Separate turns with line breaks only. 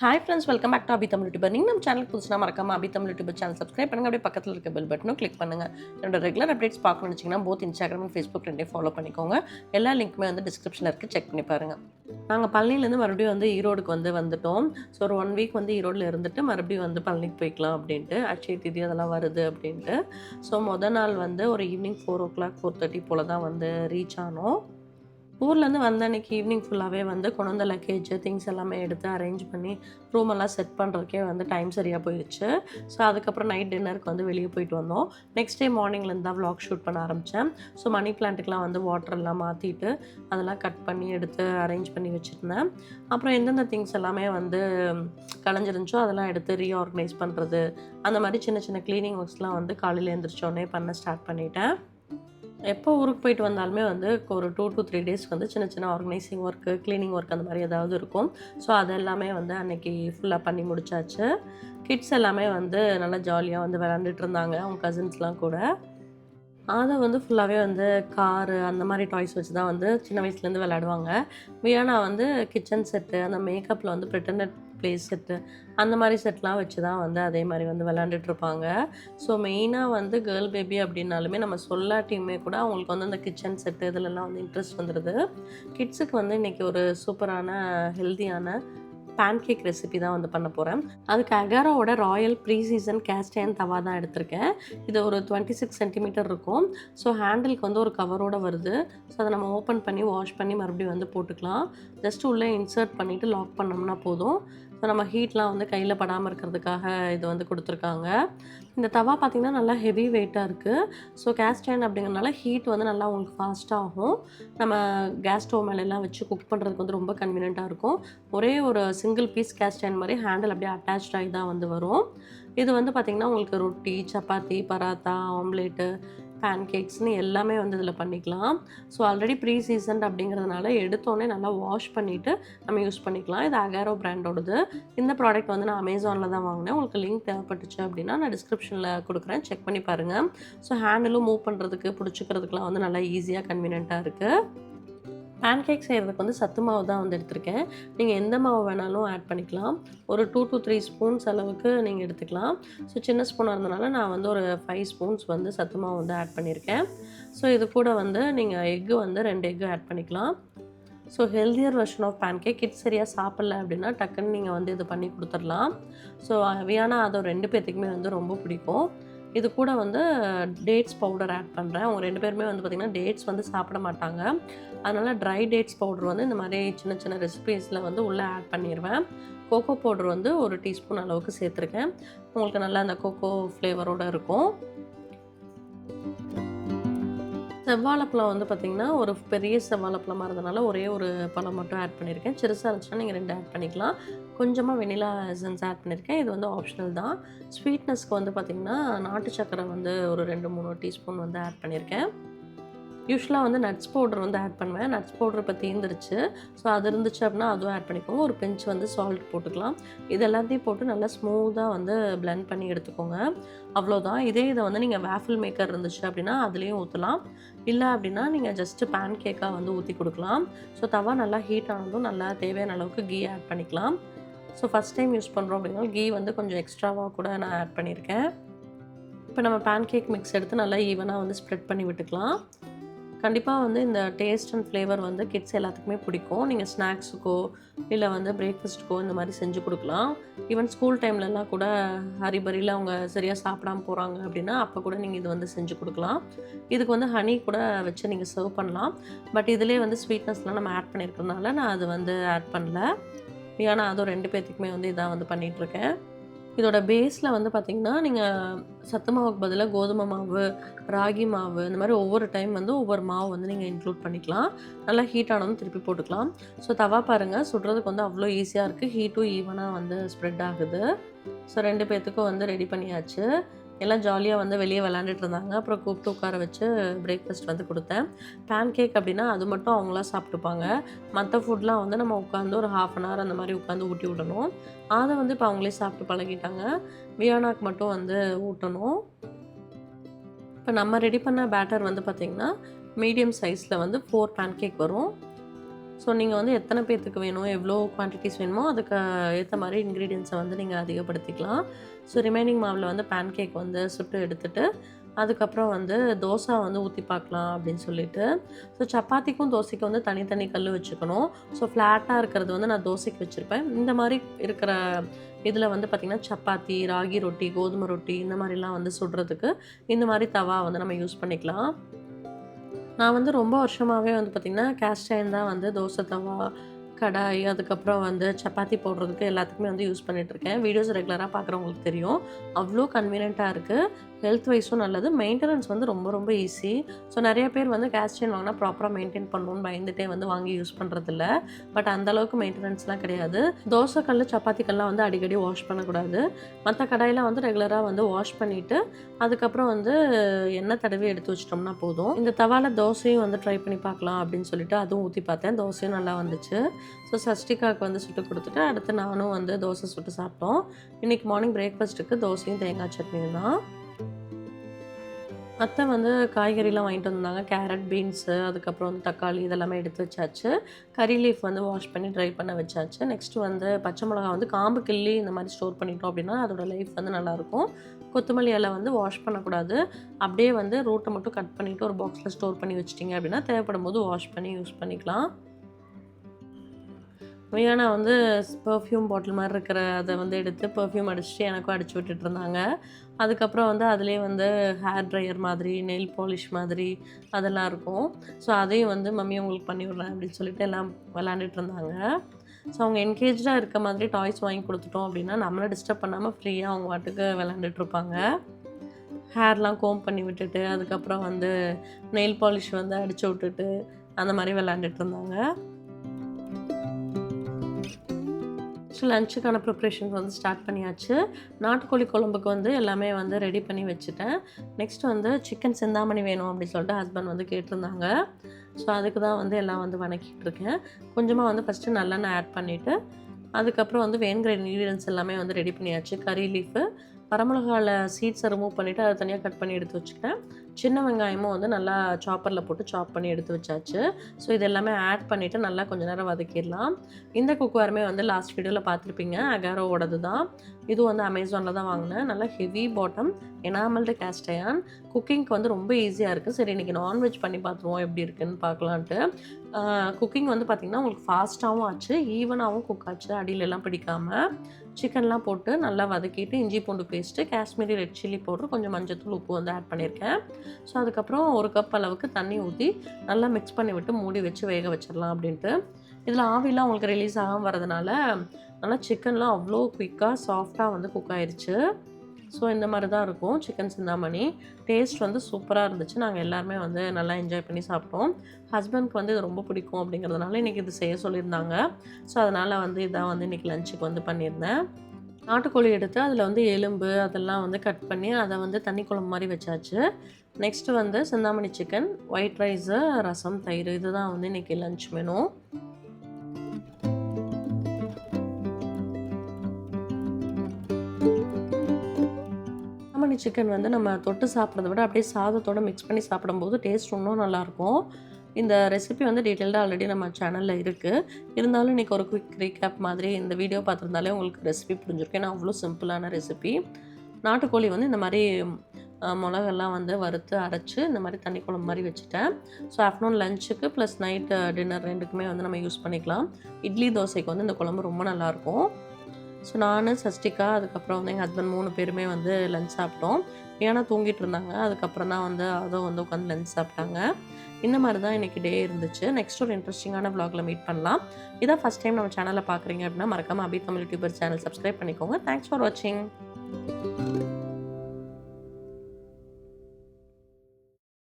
Hi friends welcome back to Abi Tamil YouTuber நீங்கள் நம்ம channel புதுசுனா மறக்காம Abi Tamil YouTuber channel subscribe பண்ணுங்கள் அப்படியே பக்கத்தில் இருக்க பெல் பட்டனும் கிளிக் பண்ணுங்கள் என்னோட ரெகுலர் அப்டேட்ஸ் பார்க்கணும்னு வச்சிங்கன்னா போத் இன்ஸ்டாகிராம் அண்ட் ஃபேஸ்புக் ரெண்டே ஃபாலோ பண்ணிக்கோங்க. எல்லா லிங்க்குமே வந்து டிஸ்கிரிப்ஷனில் இருக்குது செக் பண்ணி பாருங்கள் நாங்கள் பழனிலேருந்து மறுபடியும் வந்து ஈரோடுக்கு வந்து வந்துட்டோம். ஸோ ஒரு ஒன் வீக் வந்து ஈரோடில் இருந்துட்டு மறுபடியும் வந்து பழனிக்கு போய்க்கலாம் அப்படின்ட்டு. அச்சய திதி அதெல்லாம் வருது அப்படின்ட்டு. ஸோ மொதல் நாள் வந்து ஒரு evening four o'clock four thirty போல் தான் வந்து ரீச் ஆனோம். ஊர்லேருந்து வந்த அன்னைக்கு ஈவினிங் ஃபுல்லாகவே வந்து கொண்டு வந்த லக்கேஜ் திங்ஸ் எல்லாமே எடுத்து அரேஞ்ச் பண்ணி ரூம் எல்லாம் செட் பண்ணுறதுக்கே வந்து டைம் சரியாக போயிடுச்சு. ஸோ அதுக்கப்புறம் நைட் டின்னருக்கு வந்து வெளியே போயிட்டு வந்தோம். நெக்ஸ்ட் டே மார்னிங்லேருந்து தான் வ்ளாக் ஷூட் பண்ண ஆரம்பித்தேன் ஸோ மணி பிளான்ட்டுக்கெலாம் வந்து வாட்டர் எல்லாம் மாற்றிட்டு அதெல்லாம் கட் பண்ணி எடுத்து அரேஞ்ச் பண்ணி வச்சுருந்தேன். அப்புறம் எந்தெந்த திங்ஸ் எல்லாமே வந்து கலைஞ்சிருந்துச்சோ அதெல்லாம் எடுத்து ரீஆர்கனைஸ் பண்ணுறது அந்த மாதிரி சின்ன சின்ன க்ளீனிங் ஒர்க்ஸ்லாம் வந்து காலையில் எழுந்திரிச்சோடனே பண்ண ஸ்டார்ட் பண்ணிட்டேன். எப்போ ஊருக்கு போயிட்டு வந்தாலுமே வந்து ஒரு டூ டூ த்ரீ டேஸ்க்கு வந்து சின்ன சின்ன ஆர்கனைசிங் ஒர்க்கு க்ளீனிங் ஒர்க் அந்த மாதிரி ஏதாவது இருக்கும். ஸோ அதெல்லாமே வந்து அன்னைக்கு ஃபுல்லாக பண்ணி முடிச்சாச்சு. கிட்ஸ் எல்லாமே வந்து நல்லா ஜாலியாக வந்து விளாண்டுட்டு இருந்தாங்க அவங்க கசின்ஸ்லாம் கூட. அதை வந்து ஃபுல்லாகவே வந்து காரு அந்த மாதிரி டாய்ஸ் வச்சு தான் வந்து சின்ன வயசுலேருந்து விளையாடுவாங்க. வியானா வந்து கிச்சன் செட்டு அந்த மேக்கப்பில் வந்து ப்ரிட்டனட் ப்ளே செட்டு அந்த மாதிரி செட்லாம் வச்சு தான் வந்து அதே மாதிரி வந்து விளாண்டுட்ருப்பாங்க ஸோ மெயினாக வந்து கேர்ள் பேபி அப்படின்னாலுமே நம்ம சொல்லாட்டியுமே கூட அவங்களுக்கு வந்து அந்த கிச்சன் செட்டு இதிலலாம் வந்து இன்ட்ரெஸ்ட் வந்துடுது கிட்ஸுக்கு வந்து இன்றைக்கி ஒரு சூப்பரான ஹெல்த்தியான பேன்கேக் ரெசிபி தான் வந்து பண்ண போகிறேன் அதுக்கு அகாராவோட royal pre season cast iron tawa தான் எடுத்திருக்கேன். இது ஒரு டுவெண்ட்டி சிக்ஸ் சென்டிமீட்டர் இருக்கும். ஸோ ஹேண்டிலுக்கு வந்து ஒரு கவரோட வருது. ஸோ அதை நம்ம ஓப்பன் பண்ணி வாஷ் பண்ணி மறுபடியும் வந்து போட்டுக்கலாம். ஜஸ்ட் உள்ளே இன்சர்ட் பண்ணிவிட்டு லாக் பண்ணோம்னா போதும். ஸோ நம்ம ஹீட்லாம் வந்து கையில் படாமல் இருக்கிறதுக்காக இது வந்து கொடுத்துருக்காங்க. இந்த தவா பார்த்திங்கன்னா நல்லா ஹெவி வெயிட்டாக இருக்குது ஸோ கேஸ்டைன் அப்படிங்கிறனால ஹீட் வந்து நல்லா உங்களுக்கு ஃபாஸ்ட்டாகும் நம்ம கேஸ் ஸ்டவ் மேலெல்லாம் வச்சு குக் பண்ணுறதுக்கு வந்து ரொம்ப கன்வீனியண்ட்டாக இருக்கும். ஒரே ஒரு சிங்கிள் பீஸ் கேஸ்டைன் மாதிரி ஹேண்டில் அப்படியே அட்டாச் ஆகி தான் வந்து வரும். இது வந்து பார்த்திங்கன்னா உங்களுக்கு ரொட்டி சப்பாத்தி பராத்தா ஆம்லேட்டு பேன்கேக்ஸ்னு எல்லாமே வந்து இதில் பண்ணிக்கலாம். ஸோ ஆல்ரெடி ப்ரீ சீசன்ட் அப்படிங்கிறதுனால எடுத்தோடனே நல்லா வாஷ் பண்ணிவிட்டு நம்ம யூஸ் பண்ணிக்கலாம். இது அகாரோ பிராண்டோடது இந்த ப்ராடக்ட் வந்து நான் அமேசானில் தான் வாங்கினேன். உங்களுக்கு லிங்க் தேவைப்பட்டுச்சு அப்படின்னா நான் டிஸ்கிரிப்ஷனில் கொடுக்குறேன். செக் பண்ணி பாருங்கள் ஸோ ஹேண்டிலும் மூவ் பண்ணுறதுக்கு பிடிச்சிக்கிறதுக்குலாம் வந்து நல்லா ஈஸியாக கன்வீனியண்ட்டாக இருக்குது பேன்கேக் செய்கிறதுக்கு வந்து சத்து மாவு தான் வந்து எடுத்திருக்கேன். நீங்கள் எந்த மாவு வேணாலும் ஆட் பண்ணிக்கலாம். ஒரு டூ டூ த்ரீ ஸ்பூன்ஸ் அளவுக்கு நீங்கள் எடுத்துக்கலாம். ஸோ சின்ன ஸ்பூனாக இருந்தனால நான் வந்து ஒரு ஃபைவ் ஸ்பூன்ஸ் வந்து சத்து மாவு வந்து ஆட் பண்ணியிருக்கேன். ஸோ இது கூட வந்து நீங்கள் எக்கு வந்து ரெண்டு எக்கு ஆட் பண்ணிக்கலாம். So healthier version of pancake kids சரியாக சாப்பிட்ல அப்படின்னா டக்குன்னு நீங்கள் வந்து இது பண்ணி கொடுத்துடலாம். ஸோ அவையான அதை ரெண்டு பேர்த்துக்குமே வந்து ரொம்ப பிடிக்கும். இது கூட வந்து டேட்ஸ் பவுடர் ஆட் பண்ணுறேன் அவங்க ரெண்டு பேருமே வந்து பார்த்திங்கன்னா டேட்ஸ் வந்து சாப்பிட மாட்டாங்க. அதனால் ட்ரை டேட்ஸ் பவுடர் வந்து இந்த மாதிரி சின்ன சின்ன ரெசிபீஸில் வந்து உள்ளே ஆட் பண்ணிடுவேன் கோகோ பவுடர் வந்து ஒரு டீஸ்பூன் அளவுக்கு சேர்த்துருக்கேன். உங்களுக்கு நல்லா அந்த கோகோ ஃப்ளேவரோடு இருக்கும். செவ்வாழைப்பழம் வந்து பார்த்திங்கன்னா ஒரு பெரிய செவ்வாழைப்பழமாக இருந்தனால ஒரே ஒரு பழம் மட்டும் ஆட் பண்ணியிருக்கேன் சிறுசாக இருந்துச்சுன்னா நீங்கள் ரெண்டு ஆட் பண்ணிக்கலாம். கொஞ்சமாக வெனிலா எசன்ஸ் ஆட் பண்ணியிருக்கேன். இது வந்து ஆப்ஷனல் தான். ஸ்வீட்னஸ்க்கு வந்து பார்த்திங்கன்னா நாட்டு சக்கரை வந்து ஒரு ரெண்டு மூணு டீஸ்பூன் வந்து ஆட் பண்ணியிருக்கேன். யூஸ்வலாக வந்து நட்ஸ் பவுடர் வந்து ஆட் பண்ணுவேன். நட்ஸ் பவுடர் இப்போ தீர்ந்துருச்சு ஸோ அது இருந்துச்சு அப்படின்னா அதுவும் ஆட் பண்ணிக்கோங்க. ஒரு பெஞ்ச் வந்து சால்ட் போட்டுக்கலாம். இது எல்லாத்தையும் போட்டு நல்லா ஸ்மூத்தாக வந்து பிளெண்ட் பண்ணி எடுத்துக்கோங்க. அவ்வளோதான் இதே இதை வந்து நீங்கள் வேஃபில் மேக்கர் இருந்துச்சு அப்படின்னா அதுலேயும் ஊற்றலாம் இல்லை அப்படின்னா நீங்கள் ஜஸ்ட்டு பேன் கேக்காக வந்து ஊற்றி கொடுக்கலாம். ஸோ தவா நல்லா ஹீட் ஆனதும் நல்லா தேவையான அளவுக்கு கீ ஆட் பண்ணிக்கலாம். ஸோ ஃபஸ்ட் டைம் யூஸ் பண்ணுறோம் அப்படின்னா கீ வந்து கொஞ்சம் எக்ஸ்ட்ராவாக கூட நான் ஆட் பண்ணியிருக்கேன் இப்போ நம்ம பேன் கேக் மிக்ஸ் எடுத்து நல்லா ஈவனாக வந்து ஸ்ப்ரெட் பண்ணி விட்டுக்கலாம். கண்டிப்பாக வந்து இந்த டேஸ்ட் அண்ட் ஃப்ளேவர் வந்து கிட்ஸ் எல்லாத்துக்குமே பிடிக்கும். நீங்கள் ஸ்நாக்ஸுக்கோ இல்லை வந்து பிரேக்ஃபாஸ்ட்டுக்கோ இந்த மாதிரி செஞ்சு கொடுக்கலாம். ஈவன் ஸ்கூல் டைம்லலாம் கூட ஹரிபரியில் அவங்க சரியாக சாப்பிடாம போகிறாங்க அப்படின்னா அப்போ கூட நீங்கள் இது வந்து செஞ்சு கொடுக்கலாம். இதுக்கு வந்து ஹனி கூட வச்சு நீங்கள் சர்வ் பண்ணலாம். பட் இதிலே வந்து ஸ்வீட்னஸ்லாம் நம்ம ஆட் பண்ணியிருக்கிறதுனால நான் அது வந்து ஆட் பண்ணல. ஏன்னா அதுவும் ரெண்டு பேர்த்துக்குமே வந்து இதான் வந்து பண்ணிகிட்ருக்கேன் இதோட பேஸில் வந்து பார்த்திங்கன்னா நீங்கள் சத்து மாவுக்கு பதிலாக கோதுமை மாவு ராகி மாவு இந்த மாதிரி ஒவ்வொரு டைம் வந்து ஒவ்வொரு மாவு வந்து நீங்கள் இன்க்ளூட் பண்ணிக்கலாம். நல்லா ஹீட் ஆனதும் திருப்பி போட்டுக்கலாம். ஸோ தவா பாருங்கள் சுடுறதுக்கு வந்து அவ்வளோ ஈஸியாக இருக்குது ஹீட்டும் ஈவனாக வந்து ஸ்ப்ரெட் ஆகுது. ஸோ ரெண்டு பேர்த்துக்கும் வந்து ரெடி பண்ணியாச்சு. எல்லாம் ஜாலியாக வந்து வெளியே விளாண்டுட்டு இருந்தாங்க. அப்புறம் கூப்பிட்டு உட்கார வச்சு பிரேக்ஃபாஸ்ட் வந்து கொடுத்தேன். பேன் கேக் அப்படின்னா அது மட்டும் அவங்களா சாப்பிட்டுப்பாங்க. மற்ற ஃபுட்லாம் வந்து நம்ம உட்காந்து ஒரு ஹாஃப் அன் ஹவர் அந்த மாதிரி உட்காந்து ஊட்டி விடணும். அதை வந்து இப்போ அவங்களே சாப்பிட்டு பழகிட்டாங்க. வியானாக்கு மட்டும் வந்து ஊட்டணும். இப்போ நம்ம ரெடி பண்ண பேட்டர் வந்து பார்த்திங்கன்னா மீடியம் சைஸில் வந்து ஃபோர் பேன் கேக் வரும். ஸோ நீங்கள் வந்து எத்தனை பேர்த்துக்கு வேணும் எவ்வளோ குவான்டிட்டிஸ் வேணுமோ அதுக்கு ஏற்ற மாதிரி இன்க்ரீடியன்ஸை வந்து நீங்கள் அதிகப்படுத்திக்கலாம். ஸோ ரிமைனிங் மாவில் வந்து பேன் கேக் வந்து சுட்டு எடுத்துட்டு அதுக்கப்புறம் வந்து தோசை வந்து ஊற்றி பார்க்கலாம் அப்படின்னு சொல்லிட்டு. ஸோ சப்பாத்திக்கும் தோசைக்கும் வந்து தனித்தனி கல் வச்சுக்கணும். ஸோ ஃப்ளாட்டாக இருக்கிறது வந்து நான் தோசைக்கு வச்சுருப்பேன். இந்த மாதிரி இருக்கிற இதில் வந்து பார்த்திங்கன்னா சப்பாத்தி ராகி ரொட்டி கோதுமை ரொட்டி இந்த மாதிரிலாம் வந்து சுடுறதுக்கு இந்த மாதிரி தவா வந்து நம்ம யூஸ் பண்ணிக்கலாம். நான் வந்து ரொம்ப வருஷமாகவே வந்து பார்த்திங்கன்னா கேஸ்ட் தான் வந்து தோசை தவா கடாய் அதுக்கப்புறம் வந்து சப்பாத்தி போடுறதுக்கு எல்லாத்துக்குமே வந்து யூஸ் பண்ணிகிட்ருக்கேன் வீடியோஸ் ரெகுலராக பார்க்குறவங்களுக்கு தெரியும். அவ்வளோ கன்வீனியண்ட்டாக இருக்குது ஹெல்த் வைஸும் நல்லது. மெயின்டெனன்ஸ் வந்து ரொம்ப ரொம்ப ஈஸி ஸோ நிறைய பேர் வந்து கேஸ்டியன் வாங்கினா ப்ராப்பராக மெயின்டைன் பண்ணணும்னு பயந்துட்டே வந்து வாங்கி யூஸ் பண்ணுறதில்ல பட் அந்தளவுக்கு மெயின்டெனன்ஸ்லாம் கிடையாது தோசை கல் சப்பாத்தி கல்லாம் வந்து அடிக்கடி வாஷ் பண்ணக்கூடாது. மற்ற கடாயெலாம் வந்து ரெகுலராக வந்து வாஷ் பண்ணிவிட்டு அதுக்கப்புறம் வந்து எண்ணெய் தடவி எடுத்து வச்சிட்டோம்னா போதும். இந்த தவால தோசையும் வந்து ட்ரை பண்ணி பார்க்கலாம் அப்படின்னு சொல்லிட்டு அதுவும் ஊற்றி பார்த்தேன். தோசையும் நல்லா வந்துச்சு. ஸோ சஷ்டிகாவுக்கு வந்து சுட்டு கொடுத்துட்டு அடுத்து நானும் வந்து தோசை சுட்டு சாப்பிட்டோம். இன்றைக்கி மார்னிங் பிரேக்ஃபாஸ்ட்டுக்கு தோசையும் தேங்காய் சட்னியும் தான். அத்தை வந்து காய்கறிலாம் வாங்கிட்டு வந்தாங்க. கேரட் பீன்ஸு அதுக்கப்புறம் வந்து தக்காளி இதெல்லாமே எடுத்து வச்சாச்சு. கறி லீஃப் வந்து வாஷ் பண்ணி ட்ரை பண்ண வச்சாச்சு. நெக்ஸ்ட்டு வந்து பச்சை மிளகா வந்து காம்பு கிள்ளி இந்த மாதிரி ஸ்டோர் பண்ணிட்டோம் அப்படின்னா அதோட லைஃப் வந்து நல்லாயிருக்கும். கொத்தமல்லி இலை வந்து வாஷ் பண்ணக்கூடாது. அப்படியே வந்து ரூட்டை மட்டும் கட் பண்ணிவிட்டு ஒரு பாக்ஸில் ஸ்டோர் பண்ணி வச்சிட்டிங்க அப்படின்னா தேவைப்படும் போது வாஷ் பண்ணி யூஸ் பண்ணிக்கலாம். மீனா வந்து பர்ஃப்யூம் பாட்டில் மாதிரி இருக்கிற அதை வந்து எடுத்து பர்ஃப்யூம் அடிச்சுட்டு எனக்கும் அடிச்சு விட்டுட்டு இருந்தாங்க. அதுக்கப்புறம் வந்து அதுலேயே வந்து ஹேர் ட்ரையர் மாதிரி நெயில் பாலிஷ் மாதிரி அதெல்லாம் இருக்கும். ஸோ அதையும் வந்து மம்மி உங்களுக்கு பண்ணி விட்றேன் அப்படின்னு சொல்லிட்டு எல்லாம் விளாண்டுட்டு இருந்தாங்க. ஸோ அவங்க என்கேஜாக இருக்க மாதிரி டாய்ஸ் வாங்கி கொடுத்துட்டோம் அப்படின்னா நம்மளை டிஸ்டர்ப் பண்ணாமல் ஃப்ரீயாக அவங்க வாட்டுக்கு விளாண்டுட்ருப்பாங்க ஹேர்லாம் கோம் பண்ணி விட்டுட்டு அதுக்கப்புறம் வந்து நெயில் பாலிஷ் வந்து அடித்து விட்டுட்டு அந்த மாதிரி விளாண்டுட்டு இருந்தாங்க. நெக்ஸ்ட் லஞ்சுக்கான ப்ரிப்ரேஷன்ஸ் வந்து ஸ்டார்ட் பண்ணியாச்சு. நாட்டுக்கோழி குழம்புக்கு வந்து எல்லாமே வந்து ரெடி பண்ணி வச்சுட்டேன். நெக்ஸ்ட் வந்து சிக்கன் செந்தாமணி வேணும் அப்படின்னு சொல்லிட்டு ஹஸ்பண்ட் வந்து கேட்டிருந்தாங்க. ஸோ அதுக்கு தான் வந்து எல்லாம் வந்து வணக்கிட்டு இருக்கேன். கொஞ்சமாக வந்து ஃபஸ்ட்டு நல்லெண்ணெய் ஆட் பண்ணிவிட்டு அதுக்கப்புறம் வந்து வேணுங்கிற இன்க்ரீடியன்ஸ் எல்லாமே வந்து ரெடி பண்ணியாச்சு. கறி லீஃபு வரமிளகாவில் சீட்ஸை ரிமூவ் பண்ணிவிட்டு அதை தனியாக கட் பண்ணி எடுத்து வச்சுக்கிட்டேன் சின்ன வெங்காயமும் வந்து நல்லா சாப்பரில் போட்டு சாப் பண்ணி எடுத்து வச்சாச்சு. ஸோ இது எல்லாமே ஆட் பண்ணிவிட்டு நல்லா கொஞ்ச நேரம் வதக்கிடலாம். இந்த குக்குவாருமே வந்து லாஸ்ட் வீடியோவில் பார்த்துருப்பீங்க. அகாரோவோடது தான் இது வந்து அமேசானில் தான் வாங்கினேன். நல்லா heavy bottom enamelled cast iron குக்கிங்க்கு வந்து ரொம்ப ஈஸியாக இருக்குது சரி இன்றைக்கி நான்வெஜ் பண்ணி பார்த்துருவோம் எப்படி இருக்குன்னு பார்க்கலான்ட்டு. குக்கிங் வந்து பார்த்திங்கன்னா உங்களுக்கு ஃபாஸ்ட்டாகவும் ஆச்சு ஈவனாகவும் குக் ஆச்சு. அடியிலலாம் பிடிக்காமல் சிக்கன்லாம் போட்டு நல்லா வதக்கிட்டு இஞ்சி பூண்டு paste Kashmiri red chilli powder கொஞ்சம் மஞ்சத்தூள் உப்பு வந்து ஆட் பண்ணியிருக்கேன் ஸோ அதுக்கப்புறம் ஒரு கப் அளவுக்கு தண்ணி ஊற்றி நல்லா மிக்ஸ் பண்ணி விட்டு மூடி வச்சு வேக வச்சிடலாம் அப்படின்ட்டு. இதில் ஆவிலாம் உங்களுக்கு ரிலீஸ் ஆகாமல் வரதுனால நல்லா சிக்கன்லாம் அவ்வளோ குயிக்காக சாஃப்டாக வந்து குக் ஆயிடுச்சு ஸோ இந்த மாதிரி தான் இருக்கும். சிக்கன் சிந்தாமணி. டேஸ்ட் வந்து சூப்பராக இருந்துச்சு. நாங்கள் எல்லாருமே வந்து நல்லா என்ஜாய் பண்ணி சாப்பிட்டோம். ஹஸ்பண்ட்க்கு வந்து இது ரொம்ப பிடிக்கும் அப்படிங்கிறதுனால இன்றைக்கி இது செய்ய சொல்லியிருந்தாங்க. ஸோ அதனால் வந்து இதான் வந்து இன்றைக்கி லஞ்சுக்கு வந்து பண்ணியிருந்தேன். நாட்டுக்கோழி எடுத்து அதில் வந்து எலும்பு அதெல்லாம் வந்து கட் பண்ணி அதை வந்து தண்ணி குழம்பு மாதிரி வச்சாச்சு. நெக்ஸ்ட்டு வந்து சிந்தாமணி சிக்கன் ஒயிட் ரைஸு ரசம் தயிர் இதுதான் வந்து இன்றைக்கி லஞ்ச் மெனு பிரியாணி சிக்கன் வந்து நம்ம தொட்டு சாப்பிட்றத விட அப்படியே சாதத்தோடு மிக்ஸ் பண்ணி சாப்பிடும்போது டேஸ்ட் இன்னும் நல்லாயிருக்கும். இந்த ரெசிபி வந்து டீட்டெயில்டாக ஆல்ரெடி நம்ம சேனலில் இருக்குது இருந்தாலும் இன்றைக்கி ஒரு குவிக் ரீகேப் மாதிரி இந்த வீடியோ பார்த்துருந்தாலே உங்களுக்கு ரெசிபி புரிஞ்சிருக்கும். நான் அவ்வளோ சிம்பிளான ரெசிபி நாட்டுக்கோழி வந்து இந்த மாதிரி மிளகெல்லாம் வந்து வறுத்து அரைச்சி இந்த மாதிரி தண்ணி குழம்பு மாதிரி வச்சுட்டேன். ஸோ ஆஃப்டர்நூன் லஞ்சுக்கு ப்ளஸ் நைட்டு டின்னர் ரெண்டுக்குமே வந்து நம்ம யூஸ் பண்ணிக்கலாம். இட்லி தோசைக்கு வந்து இந்த குழம்பு ரொம்ப நல்லாயிருக்கும். ஸோ நான் சஷ்டிகா அதுக்கப்புறம் வந்து எங்கள் ஹஸ்பண்ட் மூணு பேருமே வந்து லஞ்ச் சாப்பிட்டோம். ஏன்னா தூங்கிட்டு இருந்தாங்க. அதுக்கப்புறம் தான் வந்து அதுவும் வந்து உட்காந்து லஞ்ச் சாப்பிட்டாங்க. இந்த மாதிரி தான் இன்றைக்கி டே இருந்துச்சு. நெக்ஸ்ட் ஒரு இன்ட்ரெஸ்டிங்கான vlogல மீட் பண்ணலாம். இதான் ஃபஸ்ட் டைம் நம்ம சேனலில் பார்க்குறீங்க அப்படின்னா மறக்காமல் Abi Tamil YouTuber channel subscribe பண்ணிக்கோங்க. தேங்க்ஸ் ஃபார் வாட்சிங்